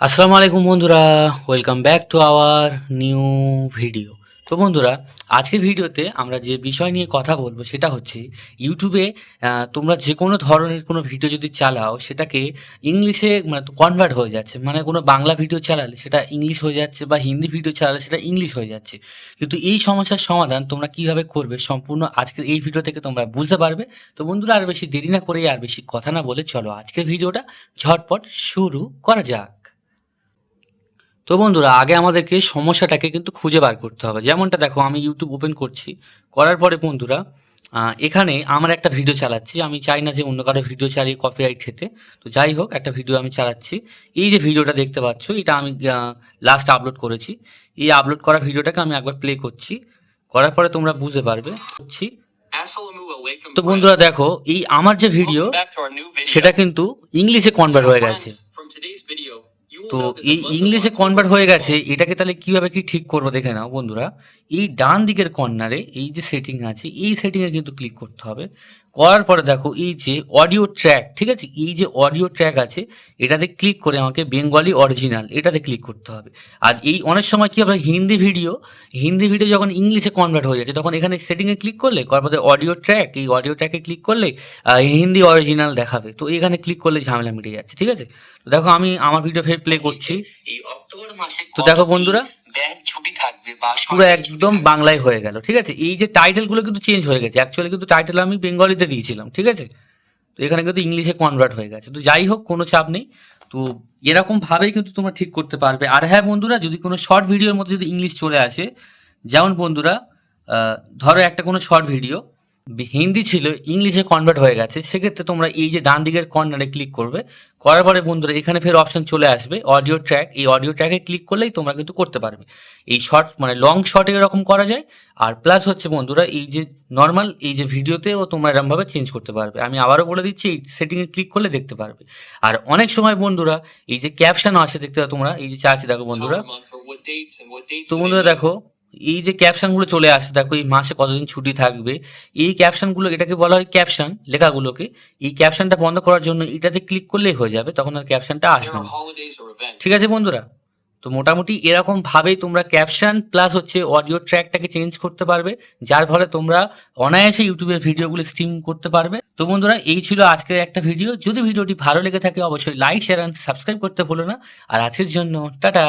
আসসালামু আলাইকুম বন্ধুরা welcome back to our new video তো বন্ধুরা, আজকের ভিডিওতে আমরা যে বিষয় নিয়ে কথা বলব সেটা হচ্ছে ইউটিউবে তোমরা যে কোনো ধরনের কোনো ভিডিও যদি চালাও, সেটাকে ইংলিশে মানে কনভার্ট হয়ে যাচ্ছে। মানে কোনো বাংলা ভিডিও চালালে সেটা ইংলিশ হয়ে যাচ্ছে বা হিন্দি ভিডিও চালালে সেটা ইংলিশ হয়ে যাচ্ছে। কিন্তু এই সমস্যার সমাধান তোমরা কীভাবে করবে সম্পূর্ণ আজকের এই ভিডিও থেকে তোমরা বুঝতে পারবে। তো বন্ধুরা, আর বেশি দেরি না করে আর বেশি কথা না বলে চলো আজকের ভিডিওটা ঝটপট শুরু করা যাক। তো বন্ধুরা আগে আমাদেরকে সমস্যাটাকে কিন্তু খুঁজে বার করতে হবে। যেমনটা দেখো আমি ইউটিউব ওপেন করছি। করার পরে বন্ধুরা এখানে আমার একটা ভিডিও চালাচ্ছি। আমি চাই না যে অন্য কারও ভিডিও চালিয়ে কপিরাইট খেতে। তো যাই হোক একটা ভিডিও আমি চালাচ্ছি। এই যে ভিডিওটা দেখতে পাচ্ছ এটা আমি লাস্ট আপলোড করেছি। এই আপলোড করা ভিডিওটাকে আমি একবার প্লে করছি। করার পরে তোমরা বুঝতে পারবে। করছি তো বন্ধুরা দেখো এই আমার যে ভিডিও সেটা কিন্তু ইংলিশে কনভার্ট হয়ে গেছে। তো এই ইংলিশে কনভার্ট হয়ে গেছে, এটাকে তাহলে কীভাবে কি ঠিক করব দেখে নাও বন্ধুরা। এই ডান দিকের কর্নারে এই যে সেটিং আছে, এই সেটিংয়ে কিন্তু ক্লিক করতে হবে। করার পরে দেখো এই যে অডিও ট্র্যাক ঠিক আছে? এই যে অডিও ট্র্যাক আছে, এটাতে ক্লিক করে আমাকে বেঙ্গলি অরিজিনাল এটাতে ক্লিক করতে হবে। আর এই অনেক সময় কি হবে, হিন্দি ভিডিও হিন্দি ভিডিও যখন ইংলিশে কনভার্ট হয়ে যাচ্ছে, তখন এখানে সেটিংয়ে ক্লিক করলে, করার পরে অডিও ট্র্যাক এই অডিও ট্র্যাকে ক্লিক করলে হিন্দি অরিজিনাল দেখাবে। তো এখানে ক্লিক করলে ঝামেলা মিটে যাচ্ছে, ঠিক আছে? দেখো, আমি আমার ভিডিও ফের প্লে করছি। এই তো দেখো বন্ধুরা ছুটি থাকবে বা পুরো একদম বাংলায় হয়ে গেল, ঠিক আছে? এই যে টাইটেলগুলো কিন্তু চেঞ্জ হয়ে গেছে। অ্যাকচুয়ালি কিন্তু টাইটেল আমি বেঙ্গলিতে দিয়েছিলাম, ঠিক আছে? তো এখানে কিন্তু ইংলিশে কনভার্ট হয়ে গেছে। তো যাই হোক, কোনো চাপ নেই। তো এরকম ভাবেই কিন্তু তোমরা ঠিক করতে পারবে। আর হ্যাঁ বন্ধুরা, যদি কোনো শর্ট ভিডিওর মধ্যে যদি ইংলিশ চলে আসে, যেমন বন্ধুরা ধরো একটা কোনো শর্ট ভিডিও হিন্দি ছিল ইংলিশে কনভার্ট হয়ে গেছে সেক্ষেত্রে তোমরা এই যে ডান দিকের কর্নারে ক্লিক করবে করার পরে বন্ধুরা এখানে ফের অপশন চলে আসবে অডিও ট্র্যাক এই অডিও ট্র্যাকে ক্লিক করলেই তোমরা কিন্তু করতে পারবে। এই শর্ট মানে লং শর্টে এরকম করা যায় আর প্লাস হচ্ছে বন্ধুরা এই যে নর্মাল এই যে ভিডিওতেও তোমরা এরকমভাবে চেঞ্জ করতে পারবে। আমি আবারও বলে দিচ্ছি এই সেটিংয়ে ক্লিক করলে দেখতে পারবে। আর অনেক সময় বন্ধুরা এই যে ক্যাপশন আসে দেখতে তোমরা এই যে চার্জ দেখো বন্ধুরা। তো বন্ধুরা দেখো এই যে ক্যাপশনগুলো চলে আসছে দেখো এই মাসে কতদিন ছুটি থাকবে, এই ক্যাপশনগুলো এটাকে বলা হয় ক্যাপশন লেখাগুলোকে, এই ক্যাপশনটা বন্ধ করার জন্য এটাতে ক্লিক করলেই হয়ে যাবে, তখন আর ক্যাপশনটা আসবে না। ঠিক আছে বন্ধুরা? তো মোটামুটি এরকম ভাবেই তোমরা ক্যাপশন প্লাস হচ্ছে অডিও ট্র্যাকটাকে চেঞ্জ করতে পারবে, যার ফলে তোমরা অনায়াসে ইউটিউবের ভিডিওগুলো স্ট্রিম করতে পারবে। তো বন্ধুরা, এই ছিল আজকের একটা ভিডিও যদি ভিডিওটি ভালো লেগে থাকে, অবশ্যই লাইক শেয়ার অ্যান্ড সাবস্ক্রাইব করতে ভুলো না। আর আজকের জন্য, টাটা!